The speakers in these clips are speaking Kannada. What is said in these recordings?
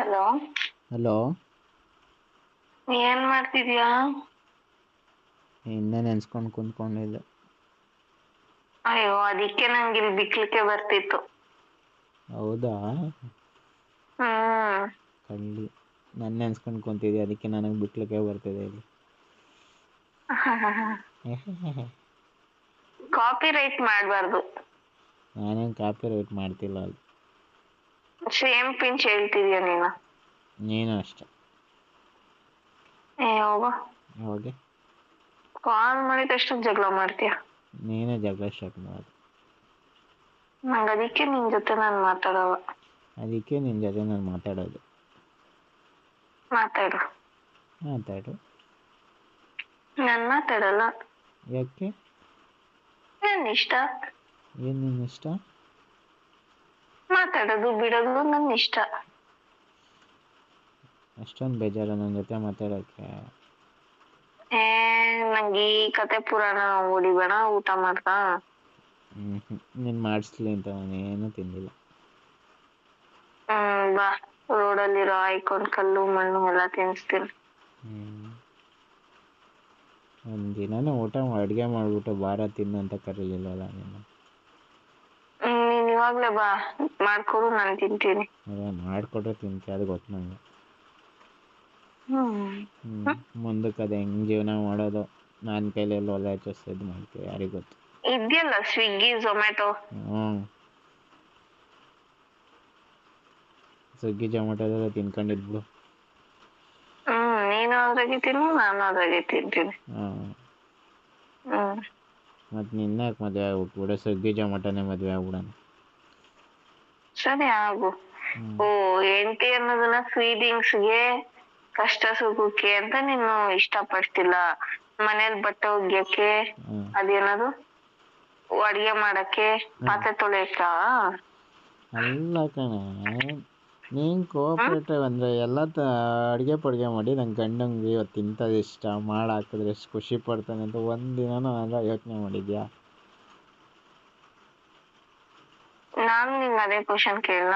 ಹಲೋ. ಹಲೋ. ಏನ್ ಮಾಡ್ತಿದ್ಯಾ? ಇನ್ನೇ ನೆನ್ಸ್ಕೊಂಡು ಕುಂತ್ಕೊಂಡಿದ್ದೆ. ಅಯ್ಯೋ ಅದಕ್ಕೆ ನಂಗೆ ಇಲ್ಲಿ ಬಿಕ್ಲಿಕ್ಕೆ ಬರ್ತಿತ್ತು. ಹೌದಾ? ಹ್ಮ್. ಕಳ್ಳಿ ನನ್ನ ನೆನ್ಸ್ಕೊಂಡು ಕುಂತಿದ್ದೆ ಅದಕ್ಕೆ ನನಗೆ ಬಿಕ್ಲಿಕ್ಕೆ ಬರ್ತಿದೆ ಇಲ್ಲಿ. ಕಾಪಿ ರೈಟ್ ಮಾಡ್ಬಾರ್ದು. ನಾನೇನು ಕಾಪಿ ರೈಟ್ ಮಾಡ್ತಿಲ್ಲ ಅಲ್ಲಿ. ಸೇಮ್ ಪಿಂಚ್ ಹೇಳ್ತಿದ್ಯಾ ನೀನು? ನೀನು ಅಷ್ಟೇ. ಏ ಹೋಗ. ಹೋಗಿ. ಕಾಲ್ ಮಾಡಿದ ತಕ್ಷಣ ಜಗಳ ಮಾಡ್ತೀಯ? ನೀನೇ ಜಗಳ ಸ್ಟಾರ್ಟ್ ಮಾಡೋದು ನಂಗೆ ಅದಕ್ಕೆ ನಿನ್ ಜೊತೆ ನಾನು ಮಾತಾಡೋವ ಅದಕ್ಕೆ ನಿನ್ನ ಜೊತೆ ನಾನು ಮಾತಾಡೋದು. ಮಾತಾಡು. ಮಾತಾಡು. ನಾನು ಮಾತಾಡಲ್ಲ. ಯಾಕೆ? ನನ್ನ ಇಷ್ಟ. ಏನು ನಿನ್ನ ಇಷ್ಟ? ಮಾತಾಡೋದು ಬಿಡೋದು ನನ್ನ ಇಷ್ಟ. ಅಷ್ಟೊಂದು ಬೇಜಾರು ನನ್ನ ಜೊತೆ ಮಾತಾಡೋಕೆ. ಏ ನಂಗೆ ಈ ಕತೆ ಪುರಾಣ ಹೊಡಿಬೇಡ ಊಟ ಮಾಡ್ತಾ ಹ್ಞೂ ನೀನು ಮಾಡಿಸ್ಲಿ ಅಂತ ನಾನು ಏನು ತಿಂದಿಲ್ಲ. ಹ್ಮ್ ಬಾ. ರೋಡಲ್ಲಿರೋ ಆಯ್ಕೊಂಡ್ ಕಲ್ಲು ಮಣ್ಣು ಎಲ್ಲ ತಿನ್ಸ್ತೀನಿ ಹ್ಞೂ ಒಂದು ದಿನನೂ ಊಟ ಅಡುಗೆ ಮಾಡ್ಬಿಟ್ಟು ಬಾರ ತಿನ್ನು ಅಂತ ಹ್ಮ್ ನೀನ್. ಇವಾಗ್ಲೇ ಬಾ ಮಾಡ್ಕೊಡು ನಾನು ತಿಂತೀನಿ. ಅದೇ ಮಾಡಿಕೊಟ್ರೆ ತಿಂತೆ ಅದು ಗೊತ್ತು ಹ್ಮ್. ಮುಂದಕ್ಕೆ ಅದು ಹೆಂಗ್ ಜೀವನ ಮಾಡೋದು ನನ್ನ ಎಲ್ಲ ಒಲೆ ಹಚ್ಚಿಸೋದು ಮಾಡ್ತೀವಿ ಯಾರಿಗೆ ಗೊತ್ತು? ಇದೆಯಲ್ಲ ಸ್ವಿಗ್ಗಿ ಝೊಮ್ಯಾಟೊ ಹ್ಞೂ ಸ್ವಿಗ್ಗಿ ಜೊಮ್ಯಾಟೊದೆಲ್ಲ ತಿನ್ಕೊಂಡಿದ್ಬಿಡು ಹ್ಮ್ ನೀನು ಅದ್ರಾಗೆ ತಿನ್ನು ನಾನು ಅದ್ರಾಗೆ ತಿಂತೀನಿ. ಹಾಂ ಹ್ಮ್. ಮತ್ತು ನಿನ್ನ ಮದುವೆ ಆಗ್ಬಿಟ್ಬಿಡ ಸ್ವಿಗ್ಗಿ ಜೊಮ್ಯಾಟೊನೇ ಮದುವೆ ಆಗ್ಬಿಡೋಣ. ಸರಿ ಆಗು. ಓ ಹೆಂಡತಿ ಅನ್ನೋದನ್ನ ಫೀಲಿಂಗ್ಸ್ಗೆ ಕಷ್ಟ ಸುಖಕ್ಕೆ ಅಂತ ನೀನು ಇಷ್ಟ ಪಡ್ತಿಲ್ಲ ಮನೇಲಿ ಬಟ್ಟೆ ಒಗ್ಯಕ್ಕೆ ಅದೇನದು ಅಡಿಗೆ ಮಾಡಕ್ಕೆ ಪಾತ್ರೆ ತೊಳೆಯಕ್ಕ? ಅಲ್ಲ ಕಣೆ ನೀನ್ ಕೋಆಪರೇಟಿವ್ ಅಂದ್ರೆ ಎಲ್ಲ ತ ಅಡುಗೆ ಪಡ್ಗೆ ಮಾಡಿ ನಂಗೆ ಗಂಡಂಗೆ ಇವತ್ತು ಇಂಥದ್ದು ಇಷ್ಟ ಮಾಡಿ ಹಾಕಿದ್ರೆ ಎಷ್ಟು ಖುಷಿ ಪಡ್ತಾನೆ ಅಂತ ಒಂದ್ ದಿನನೂ ಅಂದರೆ ಯೋಚನೆ ಮಾಡಿದ್ಯಾ? ನಾನು ನಿಂಗೆ ಅದೇ ಕ್ವಶನ್ ಕೇಳ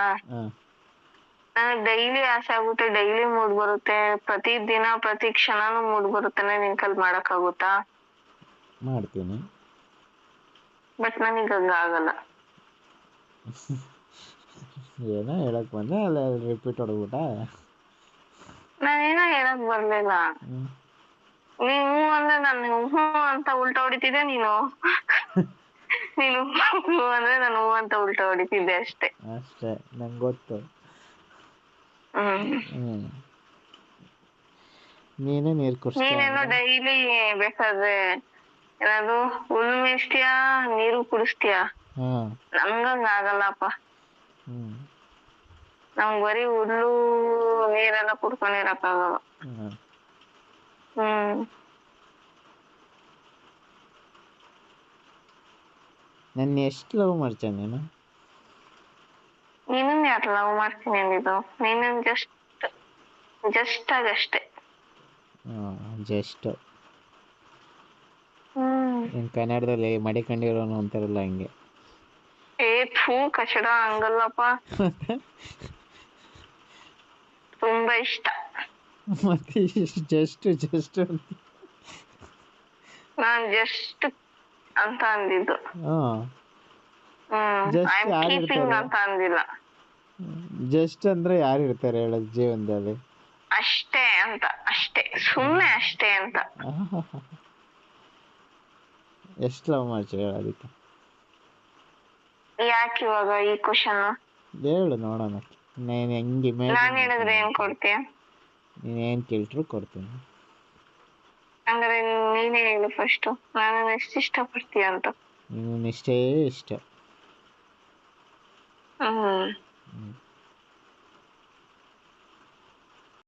ನನಗ್ ಡೈಲಿ ಆಸೆ ಆಗುತ್ತೆ ಡೈಲಿ ಮೂಡ್ ಬರುತ್ತೆ ಪ್ರತಿ ದಿನ ಪ್ರತಿ ಕ್ಷಣನೂ ಮೂಡ್ ಬರುತ್ತೆ ನಿನ್ ಕೈಲಿ ಮಾಡಕ್ ಆಗುತ್ತಾ ಮಾಡ್ತೀನಿ. ಬಟ್ ನನಗ್ ಹಂಗಾಗಲ್ಲ ಏನೋ ಹೇಳಕ್ ಬಂದೆ ಅಲ್ಲ ರಿಪೀಟ್ ಹೊಡ್ಬಿಟ್ಟ ನಾನೇನೋ ಹೇಳಕ್ ಬರ್ಲಿಲ್ಲ. ನೀವು ನೀನ್ ಅಂದ್ರೆ ನಾನು ಹ್ಞೂ ಅಂತ ಉಲ್ಟಾ ಹೊಡಿತಿದ್ದೆ ನೀನು. ನೀನು ಹ್ಞೂ ಅಂದ್ರೆ ನಾನು ಹೂ ಅಂತ ಉಲ್ಟಾ ಹೊಡಿತಿದ್ದೆ ಅಷ್ಟೇ. ಅಷ್ಟೇ ನಂಗೆ ಗೊತ್ತು. ಹ್ಮ್. ನೀನೇ ನೀರು ಕುಡಿಸ್ತೀಯ ನೀನೇನೋ ಡೈಲಿ ಬೇಕಾದ್ರೆ ಏನಾದ್ರು ಹುಲ್ ಮೇಯಿಸ್ತೀಯಾ ನೀರು ಕುಡಿಸ್ತೀಯಾ? ಹ್ಮ್. ನಮ್ಗಂಗ ಆಗಲ್ಲಪ್ಪ. ಹ್ಮ್. ನಮ್ಗ್ ಬರೀ ಹುಲ್ಲು ನೀರೆಲ್ಲ ಕುಡ್ಕೊಂಡಿರಕ್ಕಾಗಲ್ಲ ಹಾಂ ಹ್ಮ್. ನನ್ನ ಎಷ್ಟು ಲವ್ ಮಾಡ್ತಾನೆ ನೀನು? ನೀನನ್ ಯಾರು ಲವ್ ಮಾಡ್ತೀನಿ ಅಂದಿದ್ದು? ನೀನನ್ ಜಸ್ಟ್ ಜಸ್ಟ್ ಆಗಷ್ಟೇ ಜಸ್ಟ್ ಹ್ಮ್. ಕನ್ನಡದಲ್ಲಿ ಕನ್ನಡದಲ್ಲಿ ಮಡಿಕೊಂಡಿರೋನು ಅಂತಾರಲ್ಲ ಹಂಗೆ. ಏ ಥೂ ಕಚಡ ಹಂಗಲ್ಲಪ್ಪ. ತುಂಬಾ ಇಷ್ಟ. ಮತ್ತೆ ಜಸ್ಟ್ ಜಸ್ಟ್ ನಾನು ಜಸ್ಟ್ ಅಂತ ಅಂದಿದ್ದು? ಅಂತ ಅಂದಿಲ್ಲ. ಜಸ್ಟ್ ಅಂದ್ರೆ ಯಾರು ಇರ್ತಾರೆ ಹೇಳೋದು ಜೀವನದಲ್ಲಿ ಅಷ್ಟೇ ಅಂತ ಅಷ್ಟೇ ಸುಮ್ನೆ ಅಷ್ಟೇ ಅಂತ. ಎಷ್ಟು ಲವ್ ಮಾಡ್ತೀಯ ಹೇಳು ಅದಕ್ಕೆ ಯಾಕೆ ಇವಾಗ ಈ ಕ್ವಶನ್ ಹೇಳು ನೋಡೋಣ. ನಾನು ಹೆಂಗೆ ನಾನು ಹೇಳಿದ್ರೆ ಏನ್ ಕೊಡ್ತೀಯ? ಏನ್ ಕೇಳಿದ್ರು ಕೊಡ್ತೀನಿ? ಹಂಗಾರೆ ನೀನೇ ಹೇಳು ಫಸ್ಟ್ ನಾನು ಎಷ್ಟು ಇಷ್ಟಪಡ್ತೀಯ ಅಂತ. ನೀನು ಇಷ್ಟೇ. ಇಷ್ಟ ಹ್ಮ್.